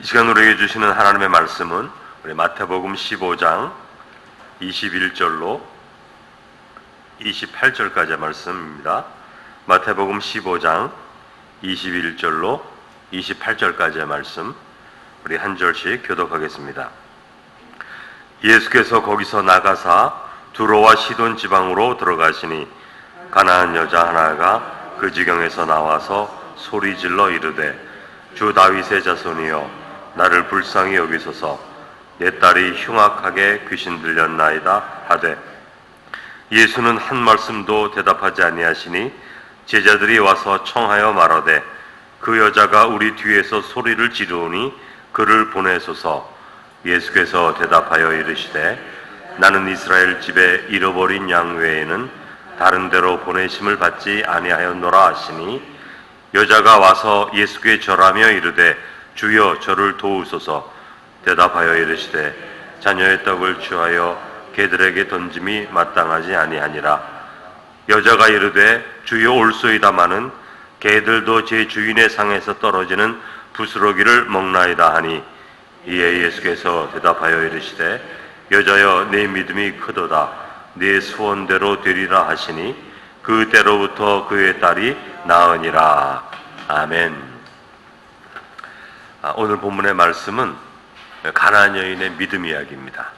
이 시간 우리에게 주시는 하나님의 말씀은 우리 마태복음 15장 21절로 28절까지의 말씀입니다. 마태복음 15장 21절로 28절까지의 말씀 우리 한 절씩 교독하겠습니다. 예수께서 거기서 나가사 두로와 시돈 지방으로 들어가시니 가나안 여자 하나가 그 지경에서 나와서 소리 질러 이르되 주 다윗의 자손이여 나를 불쌍히 여기소서. 내 딸이 흉악하게 귀신 들렸나이다 하되 예수는 한 말씀도 대답하지 아니하시니 제자들이 와서 청하여 말하되 그 여자가 우리 뒤에서 소리를 지르오니 그를 보내소서. 예수께서 대답하여 이르시되 나는 이스라엘 집에 잃어버린 양 외에는 다른 데로 보내심을 받지 아니하였노라 하시니 여자가 와서 예수께 절하며 이르되 주여 저를 도우소서. 대답하여 이르시되 자녀의 떡을 취하여 개들에게 던짐이 마땅하지 아니하니라. 여자가 이르되 주여 올소이다마는 개들도 제 주인의 상에서 떨어지는 부스러기를 먹나이다 하니 이에 예수께서 대답하여 이르시되 여자여 내 믿음이 크도다. 네 소원대로 되리라 하시니 그때로부터 그의 딸이 나으니라. 아멘. 아, 오늘 본문의 말씀은 가나안 여인의 믿음 이야기입니다.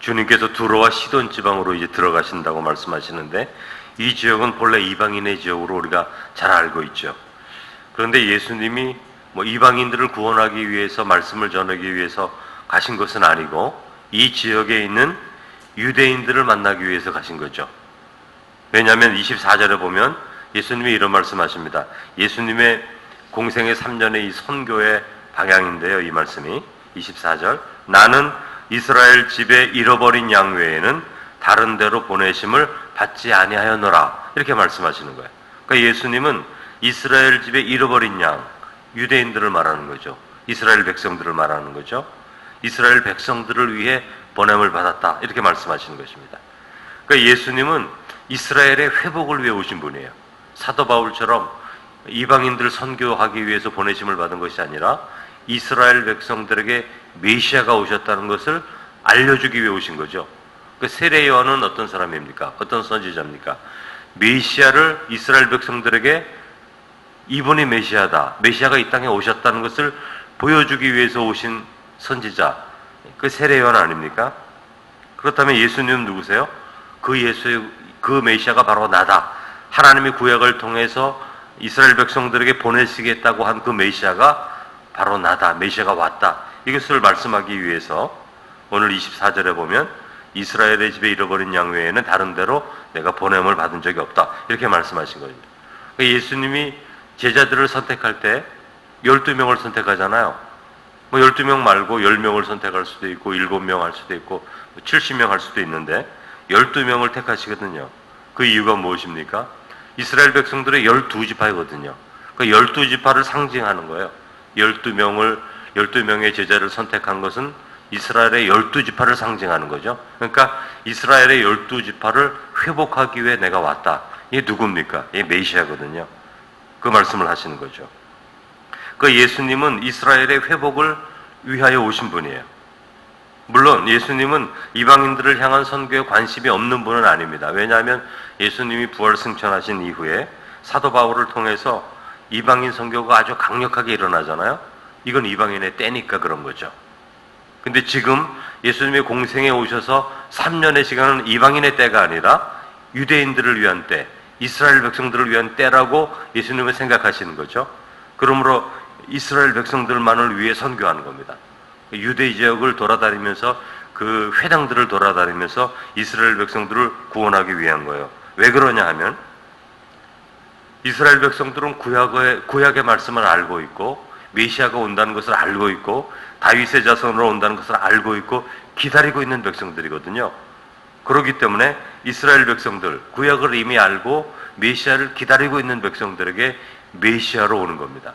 주님께서 두로와 시돈 지방으로 이제 들어가신다고 말씀하시는데 이 지역은 본래 이방인의 지역으로 우리가 잘 알고 있죠. 그런데 예수님이 뭐 이방인들을 구원하기 위해서 말씀을 전하기 위해서 가신 것은 아니고 이 지역에 있는 유대인들을 만나기 위해서 가신 거죠. 왜냐하면 24절에 보면 예수님이 이런 말씀하십니다. 예수님의 공생의 3년의 이 선교의 방향인데요. 이 말씀이 24절 나는 이스라엘 집에 잃어버린 양 외에는 다른 데로 보내심을 받지 아니하였노라 이렇게 말씀하시는 거예요. 그러니까 예수님은 이스라엘 집에 잃어버린 양 유대인들을 말하는 거죠. 이스라엘 백성들을 말하는 거죠. 이스라엘 백성들을 위해 보냄을 받았다 이렇게 말씀하시는 것입니다. 그러니까 예수님은 이스라엘의 회복을 위해 오신 분이에요. 사도 바울처럼 이방인들 선교하기 위해서 보내심을 받은 것이 아니라 이스라엘 백성들에게 메시아가 오셨다는 것을 알려주기 위해 오신 거죠. 그 세례 요한은 어떤 사람입니까? 어떤 선지자입니까? 메시아를 이스라엘 백성들에게 이분이 메시아다. 메시아가 이 땅에 오셨다는 것을 보여주기 위해서 오신 선지자. 그 세례 요한 아닙니까? 그렇다면 예수님은 누구세요? 그 예수의 그 메시아가 바로 나다. 하나님이 구약을 통해서 이스라엘 백성들에게 보내시겠다고 한 그 메시아가 바로 나다. 메시아가 왔다. 이것을 말씀하기 위해서 오늘 24절에 보면 이스라엘의 집에 잃어버린 양 외에는 다른 데로 내가 보냄을 받은 적이 없다. 이렇게 말씀하신 거죠. 그러니까 예수님이 제자들을 선택할 때 12명을 선택하잖아요. 뭐 12명 말고 10명을 선택할 수도 있고 7명 할 수도 있고 70명 할 수도 있는데 12명을 택하시거든요. 그 이유가 무엇입니까? 이스라엘 백성들의 12지파이거든요. 그 12지파를 상징하는 거예요. 12명을 12명의 제자를 선택한 것은 이스라엘의 12지파를 상징하는 거죠. 그러니까 이스라엘의 12지파를 회복하기 위해 내가 왔다. 이게 누굽니까? 이게 메시아거든요. 그 말씀을 하시는 거죠. 그 예수님은 이스라엘의 회복을 위하여 오신 분이에요. 물론 예수님은 이방인들을 향한 선교에 관심이 없는 분은 아닙니다. 왜냐하면 예수님이 부활 승천하신 이후에 사도 바울을 통해서 이방인 선교가 아주 강력하게 일어나잖아요. 이건 이방인의 때니까 그런 거죠. 근데 지금 예수님의 공생에 오셔서 3년의 시간은 이방인의 때가 아니라 유대인들을 위한 때, 이스라엘 백성들을 위한 때라고 예수님은 생각하시는 거죠. 그러므로 이스라엘 백성들만을 위해 선교하는 겁니다. 유대 지역을 돌아다니면서 그 회당들을 돌아다니면서 이스라엘 백성들을 구원하기 위한 거예요. 왜 그러냐 하면 이스라엘 백성들은 구약의, 구약의 말씀을 알고 있고 메시아가 온다는 것을 알고 있고 다윗의 자손으로 온다는 것을 알고 있고 기다리고 있는 백성들이거든요. 그렇기 때문에 이스라엘 백성들 구약을 이미 알고 메시아를 기다리고 있는 백성들에게 메시아로 오는 겁니다.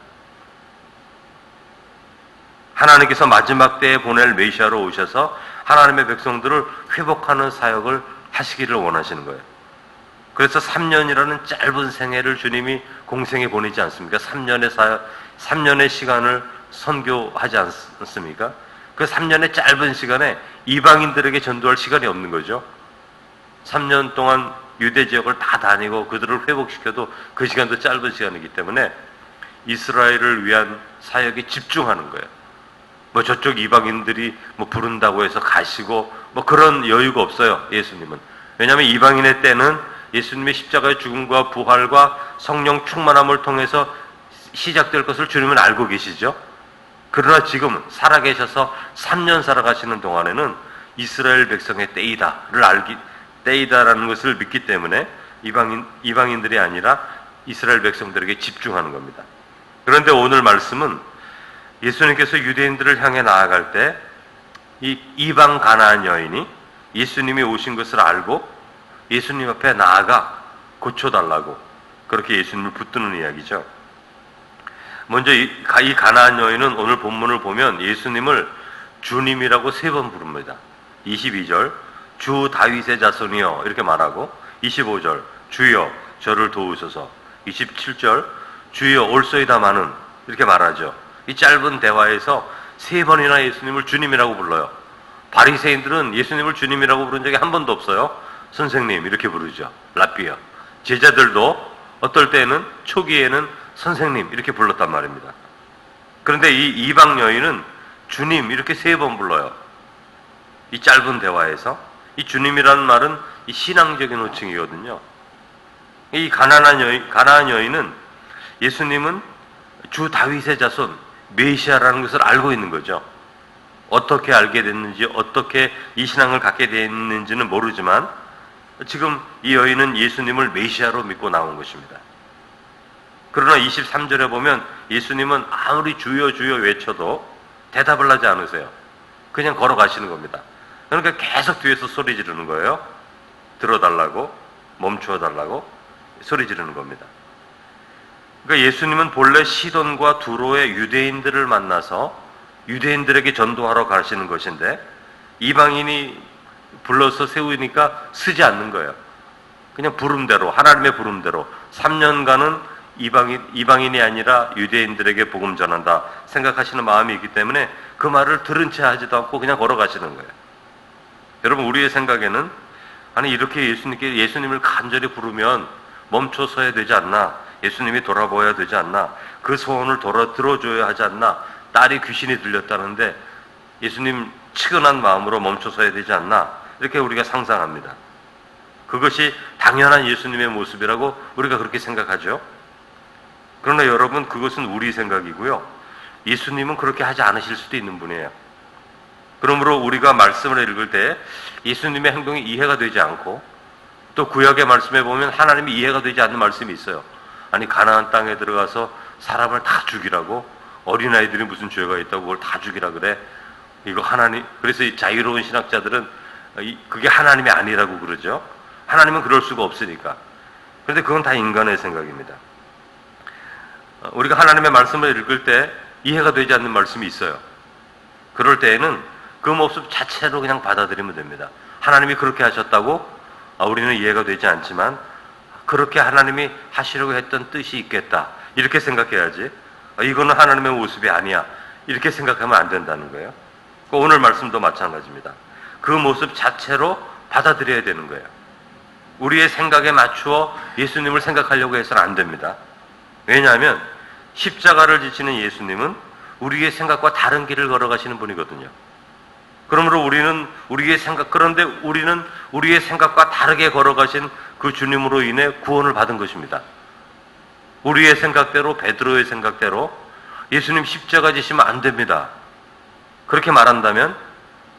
하나님께서 마지막 때에 보낼 메시아로 오셔서 하나님의 백성들을 회복하는 사역을 하시기를 원하시는 거예요. 그래서 3년이라는 짧은 생애를 주님이 공생에 보내지 않습니까? 3년의 사역, 3년의 시간을 선교하지 않습니까? 그 3년의 짧은 시간에 이방인들에게 전도할 시간이 없는 거죠. 3년 동안 유대 지역을 다 다니고 그들을 회복시켜도 그 시간도 짧은 시간이기 때문에 이스라엘을 위한 사역에 집중하는 거예요. 뭐 저쪽 이방인들이 뭐 부른다고 해서 가시고 뭐 그런 여유가 없어요. 예수님은. 왜냐하면 이방인의 때는 예수님의 십자가의 죽음과 부활과 성령 충만함을 통해서 시작될 것을 주님은 알고 계시죠. 그러나 지금 살아계셔서 3년 살아가시는 동안에는 이스라엘 백성의 때이다를 알기 때이다라는 것을 믿기 때문에 이방인 이방인들이 아니라 이스라엘 백성들에게 집중하는 겁니다. 그런데 오늘 말씀은 예수님께서 유대인들을 향해 나아갈 때 이 이방 가나안 여인이 예수님이 오신 것을 알고 예수님 앞에 나아가 고쳐달라고 그렇게 예수님을 붙드는 이야기죠. 먼저 이, 가- 이 가나안 여인은 오늘 본문을 보면 예수님을 주님이라고 세 번 부릅니다. 22절 주 다윗의 자손이여 이렇게 말하고 25절 주여 저를 도우소서 27절 주여 올소이다마는 이렇게 말하죠. 이 짧은 대화에서 세 번이나 예수님을 주님이라고 불러요. 바리새인들은 예수님을 주님이라고 부른 적이 한 번도 없어요. 선생님 이렇게 부르죠. 라비어. 제자들도 어떨 때는 초기에는 선생님 이렇게 불렀단 말입니다. 그런데 이 이방 여인은 주님 이렇게 세 번 불러요. 이 짧은 대화에서 이 주님이라는 말은 이 신앙적인 호칭이거든요. 이 가난한 여인, 가난한 여인은 예수님은 주 다윗의 자손 메시아라는 것을 알고 있는 거죠. 어떻게 알게 됐는지 어떻게 이 신앙을 갖게 됐는지는 모르지만 지금 이 여인은 예수님을 메시아로 믿고 나온 것입니다. 그러나 23절에 보면 예수님은 아무리 주여 주여 외쳐도 대답을 하지 않으세요. 그냥 걸어가시는 겁니다. 그러니까 계속 뒤에서 소리 지르는 거예요. 들어달라고, 멈추어 달라고 소리 지르는 겁니다. 그러니까 예수님은 본래 시돈과 두로의 유대인들을 만나서 유대인들에게 전도하러 가시는 것인데 이방인이 불러서 세우니까 쓰지 않는 거예요. 그냥 부름대로 하나님의 부름대로 3년간은 이방인 이방인이 아니라 유대인들에게 복음 전한다 생각하시는 마음이 있기 때문에 그 말을 들은 채 하지도 않고 그냥 걸어가시는 거예요. 여러분 우리의 생각에는 아니 이렇게 예수님께 예수님을 간절히 부르면 멈춰서야 되지 않나? 예수님이 돌아보아야 되지 않나? 그 소원을 돌아 들어줘야 하지 않나? 딸이 귀신이 들렸다는데 예수님 치근한 마음으로 멈춰서야 되지 않나? 이렇게 우리가 상상합니다. 그것이 당연한 예수님의 모습이라고 우리가 그렇게 생각하죠. 그러나 여러분 그것은 우리 생각이고요. 예수님은 그렇게 하지 않으실 수도 있는 분이에요. 그러므로 우리가 말씀을 읽을 때 예수님의 행동이 이해가 되지 않고 또 구약의 말씀에 보면 하나님이 이해가 되지 않는 말씀이 있어요. 아니 가나안 땅에 들어가서 사람을 다 죽이라고 어린아이들이 무슨 죄가 있다고 그걸 다 죽이라 그래. 이거 하나님 그래서 이 자유로운 신학자들은 이- 그게 하나님이 아니라고 그러죠. 하나님은 그럴 수가 없으니까. 그런데 그건 다 인간의 생각입니다. 어, 우리가 하나님의 말씀을 읽을 때 이해가 되지 않는 말씀이 있어요. 그럴 때에는 그 모습 자체로 그냥 받아들이면 됩니다. 하나님이 그렇게 하셨다고 아, 우리는 이해가 되지 않지만 그렇게 하나님이 하시려고 했던 뜻이 있겠다. 이렇게 생각해야지. 아, 이거는 하나님의 모습이 아니야. 이렇게 생각하면 안 된다는 거예요. 그 오늘 말씀도 마찬가지입니다. 그 모습 자체로 받아들여야 되는 거예요. 우리의 생각에 맞추어 예수님을 생각하려고 해서는 안 됩니다. 왜냐하면 십자가를 지치는 예수님은 우리의 생각과 다른 길을 걸어가시는 분이거든요. 그러므로 우리는 우리의 생각, 그런데 우리는 우리의 생각과 다르게 걸어가신 그 주님으로 인해 구원을 받은 것입니다. 우리의 생각대로, 베드로의 생각대로 예수님 십자가 지시면 안 됩니다. 그렇게 말한다면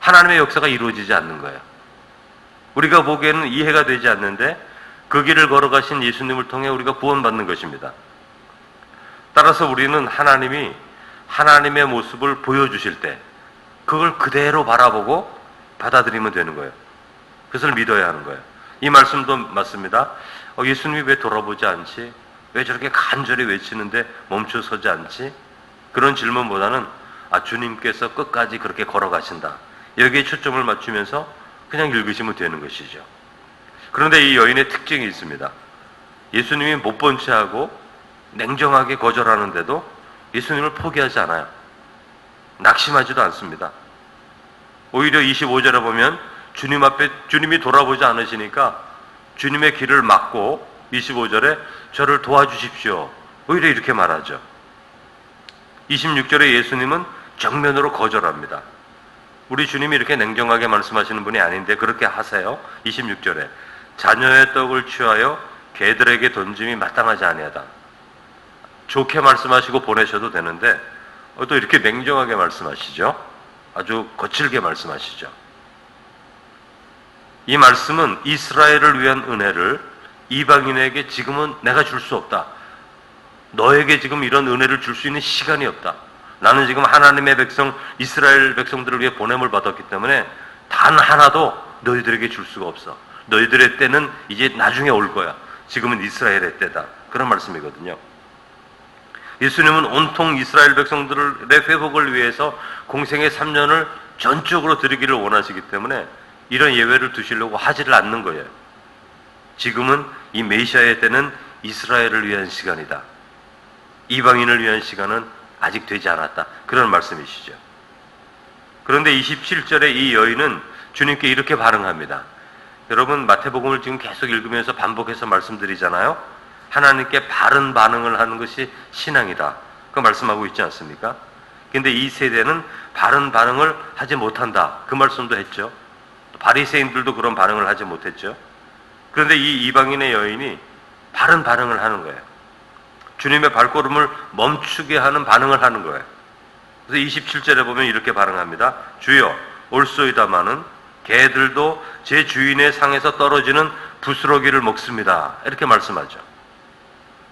하나님의 역사가 이루어지지 않는 거예요. 우리가 보기에는 이해가 되지 않는데 그 길을 걸어가신 예수님을 통해 우리가 구원받는 것입니다. 따라서 우리는 하나님이 하나님의 모습을 보여주실 때 그걸 그대로 바라보고 받아들이면 되는 거예요. 그것을 믿어야 하는 거예요. 이 말씀도 맞습니다. 어, 예수님이 왜 돌아보지 않지? 왜 저렇게 간절히 외치는데 멈춰서지 않지? 그런 질문보다는 아, 주님께서 끝까지 그렇게 걸어가신다. 여기에 초점을 맞추면서 그냥 읽으시면 되는 것이죠. 그런데 이 여인의 특징이 있습니다. 예수님이 못본채 하고 냉정하게 거절하는데도 예수님을 포기하지 않아요. 낙심하지도 않습니다. 오히려 25절에 보면 주님 앞에 주님이 돌아보지 않으시니까 주님의 길을 막고 25절에 저를 도와주십시오. 오히려 이렇게 말하죠. 26절에 예수님은 정면으로 거절합니다. 우리 주님이 이렇게 냉정하게 말씀하시는 분이 아닌데 그렇게 하세요. 26절에 자녀의 떡을 취하여 개들에게 던짐이 마땅하지 아니하다. 좋게 말씀하시고 보내셔도 되는데 어, 또 이렇게 냉정하게 말씀하시죠. 아주 거칠게 말씀하시죠. 이 말씀은 이스라엘을 위한 은혜를 이방인에게 지금은 내가 줄 수 없다. 너에게 지금 이런 은혜를 줄 수 있는 시간이 없다. 나는 지금 하나님의 백성 이스라엘 백성들을 위해 보냄을 받았기 때문에 단 하나도 너희들에게 줄 수가 없어. 너희들의 때는 이제 나중에 올 거야. 지금은 이스라엘의 때다. 그런 말씀이거든요. 예수님은 온통 이스라엘 백성들의 회복을 위해서 공생의 3년을 전적으로 드리기를 원하시기 때문에 이런 예외를 두시려고 하지를 않는 거예요. 지금은 이 메시아의 때는 이스라엘을 위한 시간이다. 이방인을 위한 시간은 아직 되지 않았다. 그런 말씀이시죠. 그런데 27절에 이 여인은 주님께 이렇게 반응합니다. 여러분 마태복음을 지금 계속 읽으면서 반복해서 말씀드리잖아요. 하나님께 바른 반응을 하는 것이 신앙이다. 그 말씀하고 있지 않습니까? 근데 이 세대는 바른 반응을 하지 못한다. 그 말씀도 했죠. 바리새인들도 그런 반응을 하지 못했죠. 그런데 이 이방인의 여인이 바른 반응을 하는 거예요. 주님의 발걸음을 멈추게 하는 반응을 하는 거예요. 그래서 27절에 보면 이렇게 반응합니다. 주여, 올소이다마는 개들도 제 주인의 상에서 떨어지는 부스러기를 먹습니다. 이렇게 말씀하죠.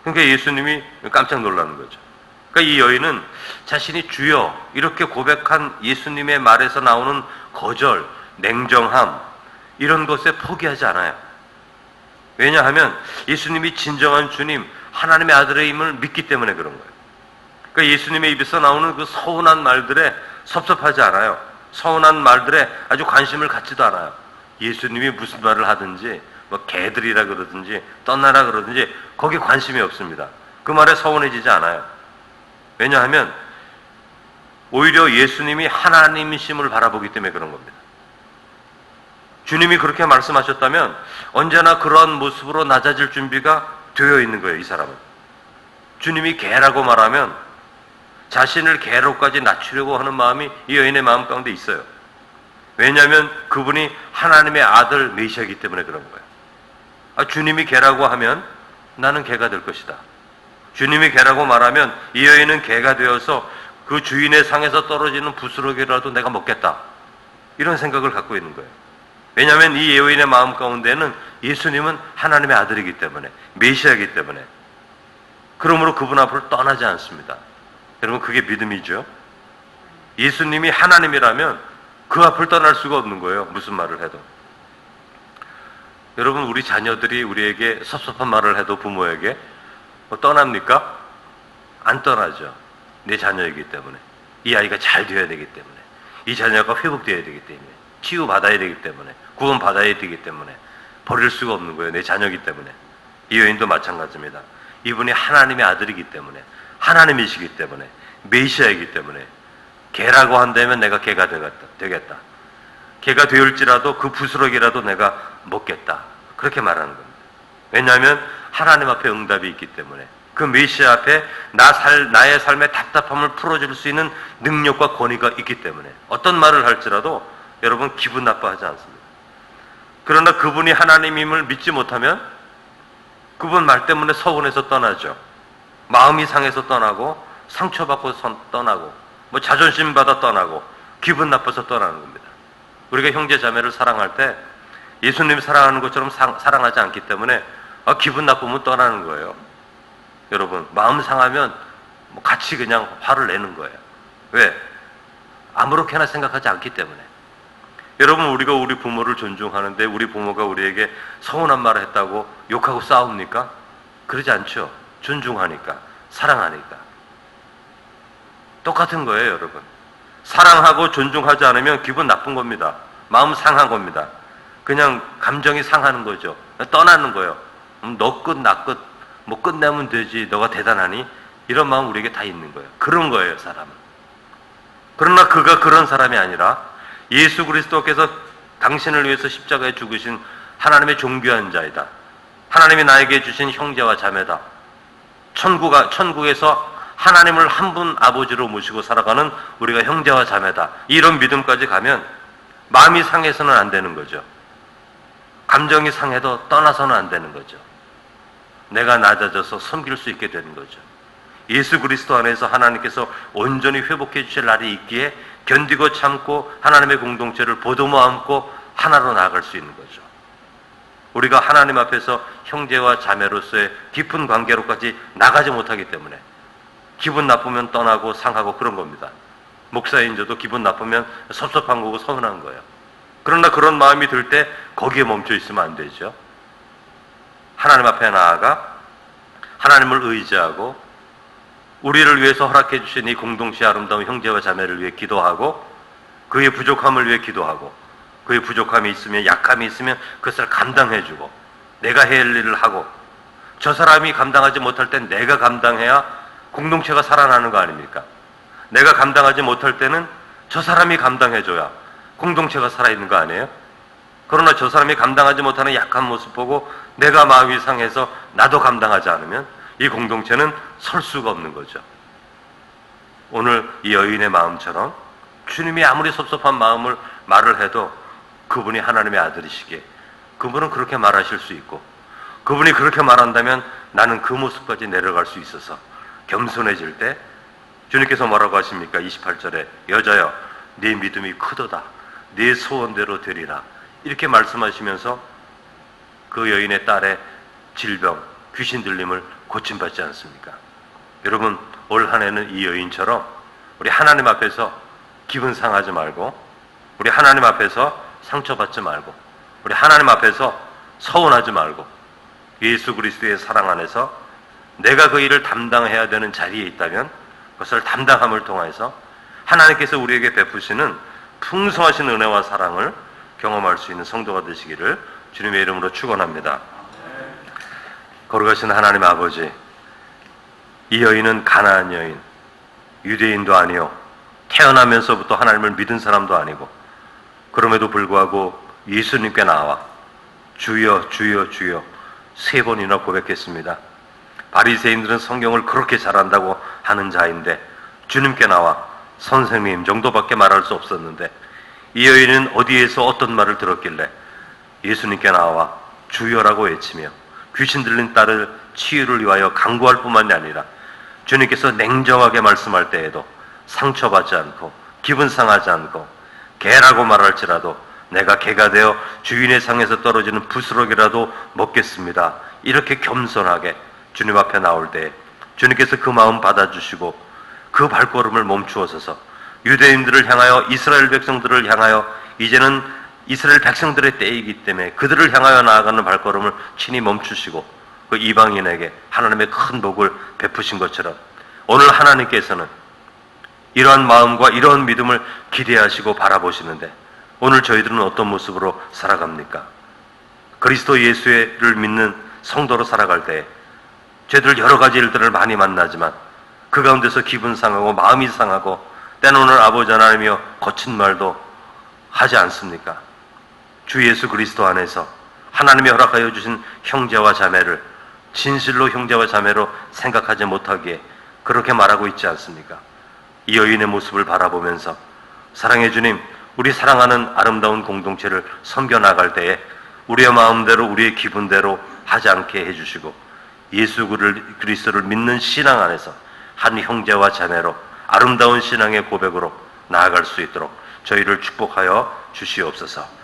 그러니까 예수님이 깜짝 놀라는 거죠. 그러니까 이 여인은 자신이 주여 이렇게 고백한 예수님의 말에서 나오는 거절, 냉정함 이런 것에 포기하지 않아요. 왜냐하면 예수님이 진정한 주님, 하나님의 아들의 힘을 믿기 때문에 그런 거예요. 그러니까 예수님의 입에서 나오는 그 서운한 말들에 섭섭하지 않아요. 서운한 말들에 아주 관심을 갖지도 않아요. 예수님이 무슨 말을 하든지 뭐 개들이라 그러든지 떠나라 그러든지 거기에 관심이 없습니다. 그 말에 서운해지지 않아요. 왜냐하면 오히려 예수님이 하나님이심을 바라보기 때문에 그런 겁니다. 주님이 그렇게 말씀하셨다면 언제나 그러한 모습으로 낮아질 준비가 되어 있는 거예요, 이 사람은. 주님이 개라고 말하면 자신을 개로까지 낮추려고 하는 마음이 이 여인의 마음 가운데 있어요. 왜냐하면 그분이 하나님의 아들 메시아이기 때문에 그런 거예요. 아, 주님이 개라고 하면 나는 개가 될 것이다. 주님이 개라고 말하면 이 여인은 개가 되어서 그 주인의 상에서 떨어지는 부스러기라도 내가 먹겠다. 이런 생각을 갖고 있는 거예요. 왜냐하면 이 여인의 마음 가운데는 예수님은 하나님의 아들이기 때문에 메시아이기 때문에 그러므로 그분 앞으로 떠나지 않습니다. 여러분 그게 믿음이죠. 예수님이 하나님이라면 그 앞을 떠날 수가 없는 거예요. 무슨 말을 해도. 여러분 우리 자녀들이 우리에게 섭섭한 말을 해도 부모에게 뭐 떠납니까? 안 떠나죠. 내 자녀이기 때문에 이 아이가 잘 되어야 되기 때문에 이 자녀가 회복되어야 되기 때문에 치유받아야 되기 때문에 구원받아야 되기 때문에 버릴 수가 없는 거예요. 내 자녀이기 때문에 이 여인도 마찬가지입니다. 이분이 하나님의 아들이기 때문에 하나님이시기 때문에 메시아이기 때문에 개라고 한다면 내가 개가 되겠다. 개가 되을지라도 그 부스러기라도 내가 먹겠다. 그렇게 말하는 겁니다. 왜냐하면 하나님 앞에 응답이 있기 때문에 그 메시아 앞에 나 살, 나의 삶의 답답함을 풀어줄 수 있는 능력과 권위가 있기 때문에 어떤 말을 할지라도 여러분 기분 나빠하지 않습니다. 그러나 그분이 하나님임을 믿지 못하면 그분 말 때문에 서운해서 떠나죠. 마음이 상해서 떠나고 상처받고 선- 떠나고 뭐 자존심 받아 떠나고 기분 나빠서 떠나는 겁니다. 우리가 형제 자매를 사랑할 때 예수님이 사랑하는 것처럼 사, 사랑하지 않기 때문에 아, 기분 나쁘면 떠나는 거예요. 여러분 마음 상하면 뭐 같이 그냥 화를 내는 거예요. 왜? 아무렇게나 생각하지 않기 때문에. 여러분 우리가 우리 부모를 존중하는데 우리 부모가 우리에게 서운한 말을 했다고 욕하고 싸웁니까? 그러지 않죠. 존중하니까 사랑하니까 똑같은 거예요, 여러분. 사랑하고 존중하지 않으면 기분 나쁜 겁니다. 마음 상한 겁니다. 그냥 감정이 상하는 거죠. 떠나는 거예요. 음, 너 끝, 나 끝, 뭐 끝내면 되지. 너가 대단하니? 이런 마음 우리에게 다 있는 거예요. 그런 거예요, 사람은. 그러나 그가 그런 사람이 아니라 예수 그리스도께서 당신을 위해서 십자가에 죽으신 하나님의 존귀한 자이다. 하나님이 나에게 주신 형제와 자매다. 천국아, 천국에서 하나님을 한 분 아버지로 모시고 살아가는 우리가 형제와 자매다. 이런 믿음까지 가면 마음이 상해서는 안 되는 거죠. 감정이 상해도 떠나서는 안 되는 거죠. 내가 낮아져서 섬길 수 있게 되는 거죠. 예수 그리스도 안에서 하나님께서 온전히 회복해 주실 날이 있기에 견디고 참고 하나님의 공동체를 보듬어 안고 하나로 나아갈 수 있는 거죠. 우리가 하나님 앞에서 형제와 자매로서의 깊은 관계로까지 나가지 못하기 때문에 기분 나쁘면 떠나고 상하고 그런 겁니다. 목사인 저도 기분 나쁘면 섭섭한 거고 서운한 거예요. 그러나 그런 마음이 들 때 거기에 멈춰 있으면 안 되죠. 하나님 앞에 나아가 하나님을 의지하고 우리를 위해서 허락해 주신 이 공동체 아름다운 형제와 자매를 위해 기도하고 그의 부족함을 위해 기도하고 그의 부족함이 있으면 약함이 있으면 그것을 감당해 주고 내가 해야 할 일을 하고 저 사람이 감당하지 못할 땐 내가 감당해야 공동체가 살아나는 거 아닙니까? 내가 감당하지 못할 때는 저 사람이 감당해 줘야 공동체가 살아있는 거 아니에요? 그러나 저 사람이 감당하지 못하는 약한 모습 보고 내가 마음이 상해서 나도 감당하지 않으면 이 공동체는 설 수가 없는 거죠. 오늘 이 여인의 마음처럼 주님이 아무리 섭섭한 마음을 말을 해도 그분이 하나님의 아들이시기에 그분은 그렇게 말하실 수 있고 그분이 그렇게 말한다면 나는 그 모습까지 내려갈 수 있어서 겸손해질 때 주님께서 뭐라고 하십니까? 28절에 여자여 네 믿음이 크도다 네 소원대로 되리라 이렇게 말씀하시면서 그 여인의 딸의 질병, 귀신 들림을 고침받지 않습니까? 여러분 올 한 해는 이 여인처럼 우리 하나님 앞에서 기분 상하지 말고 우리 하나님 앞에서 상처받지 말고 우리 하나님 앞에서 서운하지 말고 예수 그리스도의 사랑 안에서 내가 그 일을 담당해야 되는 자리에 있다면 그것을 담당함을 통해서 하나님께서 우리에게 베푸시는 풍성하신 은혜와 사랑을 경험할 수 있는 성도가 되시기를 주님의 이름으로 축원합니다. 거룩하신 하나님 아버지, 이 여인은 가나안 여인, 유대인도 아니요, 태어나면서부터 하나님을 믿은 사람도 아니고, 그럼에도 불구하고 예수님께 나와 주여, 주여, 주여 세 번이나 고백했습니다. 바리새인들은 성경을 그렇게 잘한다고 하는 자인데 주님께 나와 선생님 정도밖에 말할 수 없었는데 이 여인은 어디에서 어떤 말을 들었길래 예수님께 나와 주여라고 외치며 귀신 들린 딸을 치유를 위하여 강구할 뿐만이 아니라 주님께서 냉정하게 말씀할 때에도 상처받지 않고 기분 상하지 않고 개라고 말할지라도 내가 개가 되어 주인의 상에서 떨어지는 부스러기라도 먹겠습니다. 이렇게 겸손하게 주님 앞에 나올 때 주님께서 그 마음 받아주시고 그 발걸음을 멈추어서서 유대인들을 향하여 이스라엘 백성들을 향하여 이제는 이스라엘 백성들의 때이기 때문에 그들을 향하여 나아가는 발걸음을 친히 멈추시고 그 이방인에게 하나님의 큰 복을 베푸신 것처럼 오늘 하나님께서는 이러한 마음과 이러한 믿음을 기대하시고 바라보시는데 오늘 저희들은 어떤 모습으로 살아갑니까? 그리스도 예수를 믿는 성도로 살아갈 때 저희들 여러 가지 일들을 많이 만나지만 그 가운데서 기분 상하고 마음이 상하고 때는 오늘 아버지 하나님이여 거친 말도 하지 않습니까? 주 예수 그리스도 안에서 하나님이 허락하여 주신 형제와 자매를 진실로 형제와 자매로 생각하지 못하기에 그렇게 말하고 있지 않습니까? 이 여인의 모습을 바라보면서 사랑해 주님, 우리 사랑하는 아름다운 공동체를 섬겨 나갈 때에 우리의 마음대로 우리의 기분대로 하지 않게 해주시고 예수 그리스도를 믿는 신앙 안에서 한 형제와 자매로 아름다운 신앙의 고백으로 나아갈 수 있도록 저희를 축복하여 주시옵소서.